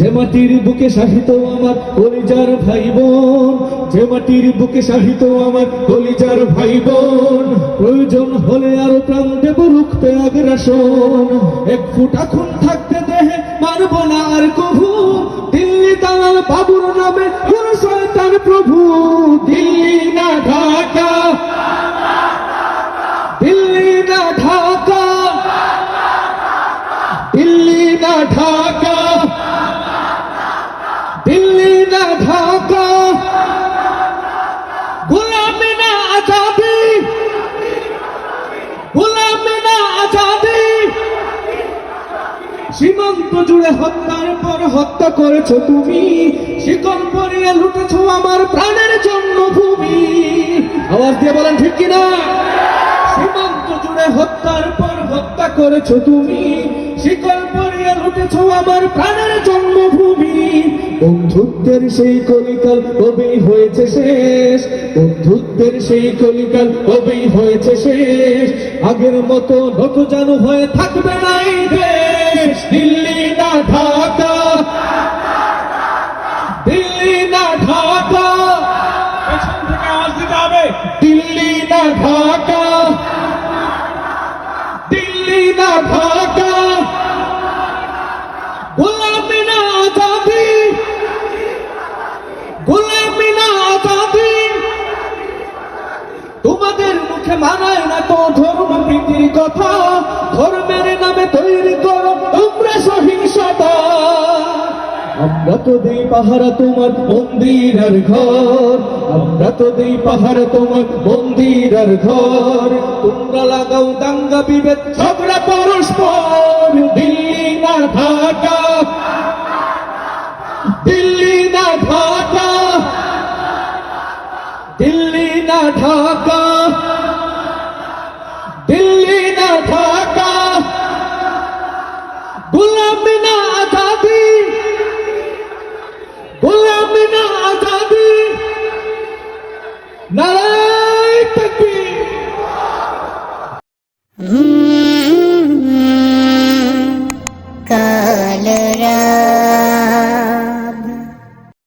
যে মাটির বুকে সাহিত আমার কলিজার ভাই বোন যে মাটির বুকে সাহিত আমার কলিজার ভাই বোন প্রয়োজন হলে আরও প্রাণ দেব রুখতে আগ্রাসন। এক ফুটা খুন থাকতে দেহে মারব না আর কভু। দিল্লি দালাল বাবুর নামে তার প্রভু। দিল্লি সীমান্ত জুড়ে হত্যার পর হত্যা করেছ তুমি। শিকল পরিয়ে লুটেছো আমার প্রাণের জন্মভূমি। আওয়াজ দিয়ে বলেন, ঠিক কিনা? সীমান্ত জুড়ে হত্যার পর হত্যা করেছ তুমি। শিকল পরিয়ে লুটেছো আমার প্রাণের জন্মভূমি। বন্ধুত্বের সেই কলিকাল কবেই হয়েছে শেষ? বন্ধুত্বের সেই কলিকাল কবেই হয়েছে শেষ? আগের মতো নত জানু হয়ে থাকবে না। না তোমাদের মুখে মানায় না তো ধর্ম প্রীতির কথা। ধর্মের নামে তৈরি আমরা তো দেই পাহারা তোমার মন্দির আর ঘর। আমরা তো দেই পাহারা তোমার মন্দির আর ঘর। তোমরা লাগাও দাঙ্গা বিভেদ, ঝগড়া, পরস্পর। দিল্লি না ঢাকা। দিল্লি না ঢাকা। দিল্লি না ঢাকা। দিল্লি കാലരാ.